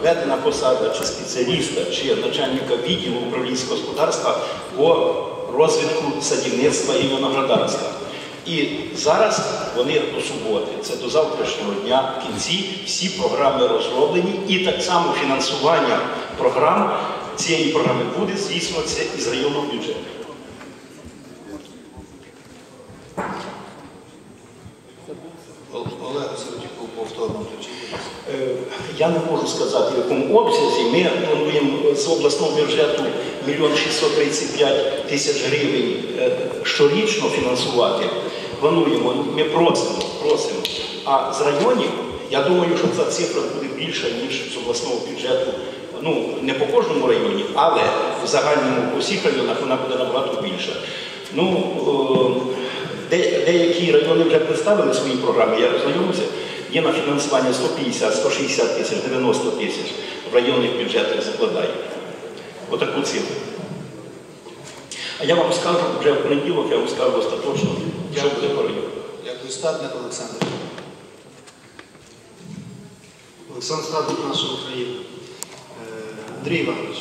введена посада чи спеціаліста, чи начальника відділу управлінського господарства по розвитку садівництва і виноградарства. І зараз вони до суботи, це до завтрашнього дня, в кінці всі програми розроблені, і так само фінансування програм цієї програми буде здійснюватися із районного бюджету. Олег Сердюку повторно включити. Я не можу сказати, в якому обсязі. Ми плануємо з обласного бюджету 1 635 тисяч гривень е, щорічно фінансувати. Плануємо, ми просимо, просимо. А з районів, я думаю, що ця цифра буде більша, ніж з обласного бюджету. Ну, не по кожному районі, але в загальному по всіх районах вона буде набагато більша. Ну, е, деякі райони вже представили свої програми, я знайомився. Є на фінансування 150, 160 тисяч, 90 тисяч в районних бюджетах закладають. Отаку цифру. А я вам скажу вже в понеділок, я вам скажу остаточно, що буде по району. Дякую, Стадник Олександр. Олександр Стадник, наша Україна. Е, Андрій Іванович,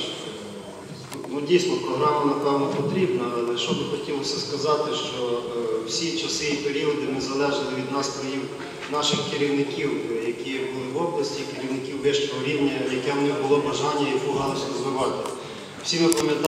ну дійсно програма напевно потрібна, але що би хотілося сказати, що е, всі часи і періоди ми залежали від настроїв наших керівників, е, які були в області, керівників вищого рівня, яке в них було бажання і фугалось розвивати. Всі ми пам'ятаємо.